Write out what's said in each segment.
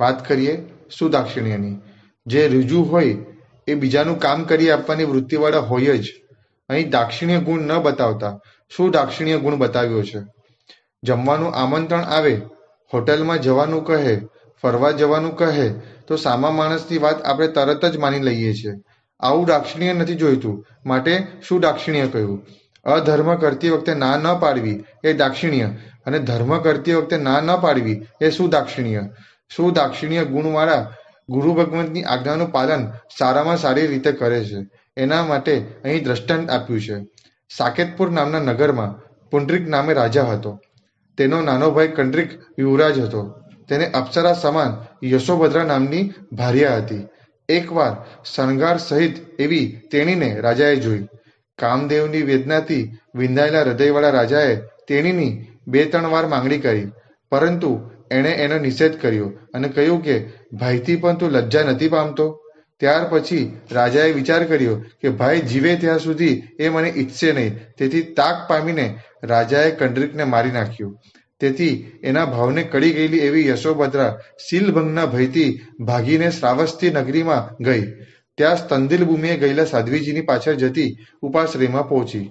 વાત કરીએ સુદાક્ષિણ્યની. જે ઋજુ હોય, એ બીજાનું કામ કરી આપવાની વૃત્તિવાળા હોય જ. અહીં દાક્ષિણ્ય ગુણ ન બતાવતા સુદાક્ષિણ્ય ગુણ બતાવ્યો છે. જમવાનું આમંત્રણ આવે, હોટલમાં જવાનું કહે, ફરવા જવાનું કહે, તો સામા માણસની વાત આપણે તરત જ માની લઈએ છીએ. આવું દાક્ષિણ્ય નથી જોઈતું. માટે શું દાક્ષિણ્ય કહ્યું. અધર્મ કરતી વખતે ના ન પાડવી એ દાક્ષિણ્ય અને ધર્મ કરતી વખતે ના ન પાડવી એ શું દાક્ષિણ્ય શું દાક્ષિણ્ય ગુણવાળા ગુરુ ભગવંતની આજ્ઞાનું પાલન સારામાં સારી રીતે કરે છે? એના માટે અહીં દ્રષ્ટાંત આપ્યું છે. સાકેતપુર નામના નગરમાં પુંડરીક નામે રાજા હતો. તેનો નાનો ભાઈ કંડરીક યુવરાજ હતો. તેને અપ્સરા સમાન યશોભદ્રા નામની ભાર્યા હતી. એકવાર શણગાર સહિત એવી તેણીને રાજાએ જોઈ. કામદેવની વેદનાથી વિંધાયેલા હૃદયવાળા રાજાએ તેણીની બે ત્રણ વાર માંગણી કરી. પરંતુ એણે એનો નિષેધ કર્યો અને કહ્યું કે, ભાઈથી પણ તું લજ્જા નથી પામતો. ત્યાર પછી રાજાએ વિચાર કર્યો કે, ભાઈ જીવે ત્યાં સુધી એ મને ઈચ્છશે નહીં. તેથી તાક પામીને રાજાએ કંડરીકને મારી નાખ્યું. તેથી એના ભાવને કડી ગયેલી એવી યશોભદ્રા શીલભંગના ભયથી ભાગીને શ્રાવસ્તી નગરીમાં ગઈ. ત્યાં સ્તંદિલ ભૂમિએ ગયેલા સાધ્વીજીની પાછળ જતી ઉપાશ્રયમાં પહોંચી.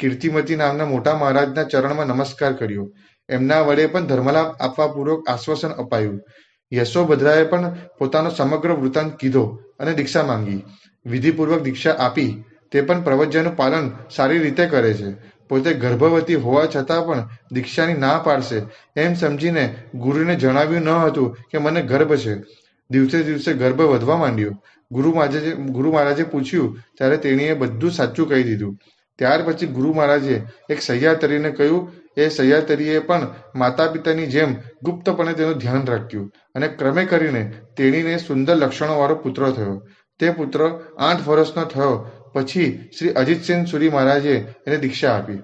કીર્તિમતી નામના મોટા મહારાજના ચરણમાં નમસ્કાર કર્યો. એમના વડે પણ ધર્મલાભ આપવા પૂર્વક આશ્વાસન અપાયું. યશોભદ્રાએ પણ પોતાનો સમગ્ર વૃત્તાંત કીધો અને દીક્ષા માંગી. વિધિપૂર્વક દીક્ષા આપી. તે પણ પ્રવચનનું પાલન સારી રીતે કરે છે. પોતે ગર્ભવતી હોવા છતાં પણ દીક્ષાની ના પાડશે. એમ સમજીને ગુરુને જણાવ્યું ન હતું કે મને ગર્ભ છે. દિવસે દિવસે ગર્ભ વધવા માંડ્યો. ગુરુ મહારાજે ગુરુ મહારાજે પૂછ્યું, ત્યારે તેણીએ બધું સાચું કહી દીધું. ત્યાર પછી ગુરુ મહારાજે એક સહ્યાતરીને કહ્યું, એ સહ્યાતરીએ પણ માતા પિતાની જેમ ગુપ્તપણે તેનું ધ્યાન રાખ્યું અને ક્રમે કરીને તેણીને સુંદર લક્ષણોવાળો પુત્ર થયો. તે પુત્ર આઠ વર્ષનો થયો. પછી શ્રી અજીતસેન સુરી મહારાજે એને દીક્ષા આપી.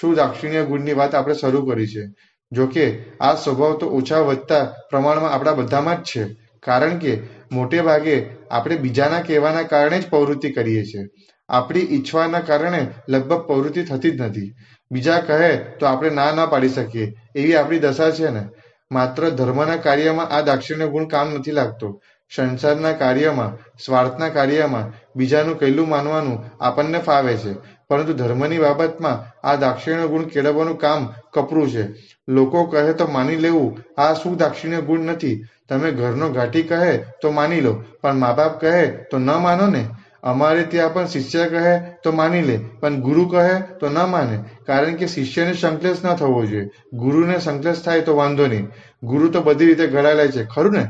સુદાક્ષિણ્ય ગુણની વાત આપણે શરૂ કરી છે? જોકે આ સ્વભાવ તો ઓછા વધતા પ્રમાણમાં આપણા બધામાં જ છે. કારણ કે મોટે ભાગે આપણે બીજાના કહેવાના કારણે જ પ્રવૃત્તિ કરીએ છીએ. આપણી ઈચ્છવાના કારણે લગભગ પ્રવૃત્તિ થતી જ નથી. બીજા કહે તો આપણે ના ના પાડી શકીએ, એવી આપણી દશા છે ને. માત્ર ધર્મના કાર્યમાં આ દાક્ષિણ્ય ગુણ કામ નથી લાગતો. સંસારના કાર્યમાં, સ્વાર્થના કાર્યમાં, બીજાનું કહેલું માનવાનું આપણને ફાવે છે. પરંતુ ધર્મની બાબતમાં આ દાક્ષિણ્ય ગુણ કેળવવાનું કામ કપરું છે. લોકો કહે તો માની લેવું, આ શું દાક્ષિણ્ય ગુણ નથી? તમે ઘરનો ઘાટી કહે તો માની લો, પણ મા બાપ કહે તો ન માનો ને. અમારે ત્યાં પણ શિષ્ય કહે તો માની લે, પણ ગુરુ કહે તો ન માને, કારણ કે શિષ્યને સંકલેશ ન થવો જોઈએ. ગુરુને સંકલેશ થાય તો વાંધો નહીં. ગુરુ તો બધી રીતે ઘડાયેલા છે, ખરું ને?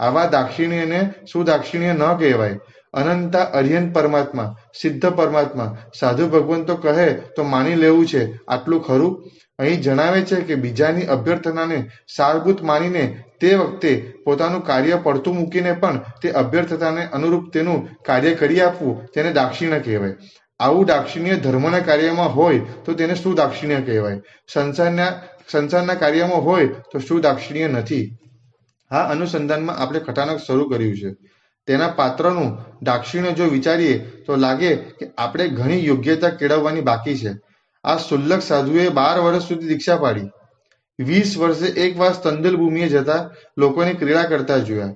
આવા દાક્ષિણ્યને સુદાક્ષિણ્ય ન કહેવાય. અનંતા અર્યન પરમાત્મા, સિદ્ધ પરમાત્મા, સાધુ ભગવંતો કહે તો માની લેવું છે. આટલું ખરું? અહીં જણાવે છે કે બીજાની અભ્યર્થનાને સારભૂત માનીને તે વખતે પોતાનું કાર્ય પડતું મૂકીને પણ તે અભ્યર્થતાને અનુરૂપ તેનું કાર્ય કરી આપવું તેને દાક્ષિણ્ય કહેવાય. આવું દાક્ષિણ્ય ધર્મના કાર્યમાં હોય તો તેને શું દાક્ષિણ્ય કહેવાય. સંસારના સંસારના કાર્યમાં હોય તો શું દાક્ષિણ્ય નથી. આ અનુસંધાનમાં આપણે કથાનક શરૂ કર્યું છે. તેના પાત્રનું દાક્ષિણ્ય જો વિચારીએ તો લાગે કે આપણે ઘણી યોગ્યતા કેળવવાની બાકી છે. આ શુલ્લક સાધુએ બાર વર્ષ સુધી દીક્ષા પાડી. વીસ વર્ષે એક વાર સ્તંદલ ભૂમિએ જતા લોકોને ક્રીડા કરતા જોયા.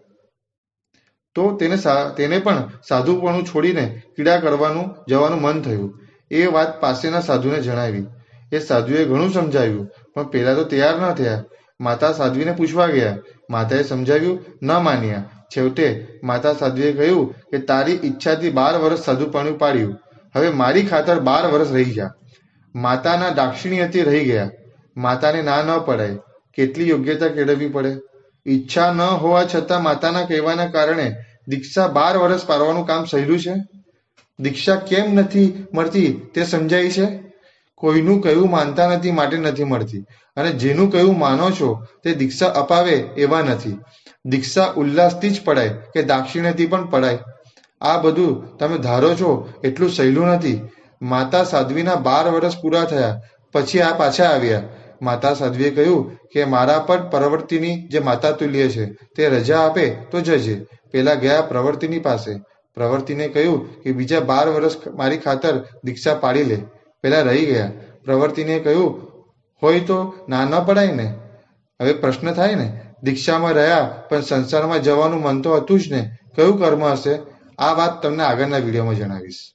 તો તેને તેને પણ સાધુપણું છોડીને ક્રીડા કરવાનું, જવાનું મન થયું. એ વાત પાસેના સાધુને જણાવી. એ સાધુએ ઘણું સમજાવ્યું, પણ પેલા તો તૈયાર ન થયા. માતા સાધ્વીને પૂછવા ગયા. માતાએ સમજાવ્યું, ન માન્યા. છેવટે માતા સાધ્વીએ કહ્યું કે તારી ઈચ્છાથી બાર વર્ષ સાધુપણું પાડ્યું. હવે મારી ખાતર બાર વર્ષ રહી જા. માતાના દાક્ષિણ્યથી રહી ગયા. માતાને ના ન પડાય. કેટલી યોગ્યતા કેળવવી પડે? ઈચ્છા ન હોવા છતાં માતાના કહેવાના કારણે દીક્ષા બાર વર્ષ પારવાનું કામ સહેલું છે? દીક્ષા કેમ નથી મળતી તે સમજાય છે? કોઈનું કયું માનતા નથી માટે નથી મળતી. અને જેનું કયું માનો છો તે દીક્ષા અપાવે એવા નથી. દીક્ષા ઉલ્લાસથી જ પડાય કે દાક્ષિણ્યથી પણ પડાય. આ બધું તમે ધારો છો એટલું સહેલું નથી. માતા સાધ્વીના બાર વર્ષ પૂરા થયા. પછી આ પાછા આવ્યા. માતા સાધ્વીએ કહ્યું કે મારા પર પ્રવૃત્તિની જે માતા તુલ્ય છે, તે રજા આપે તો જજે. પેલા ગયા પ્રવૃત્તિની પાસે. પ્રવૃત્તિને કહ્યું કે બીજા બાર વર્ષ મારી ખાતર દીક્ષા પાડી લે. પેલા રહી ગયા. પ્રવૃત્તિને કહ્યું, હોય તો ના ન પડાય ને? હવે પ્રશ્ન થાય ને, દીક્ષામાં રહ્યા, પણ સંસારમાં જવાનું મન તો હતું જ ને. કયું કર્મ હશે? આ વાત તમને આગળના વિડીયોમાં જણાવીશ.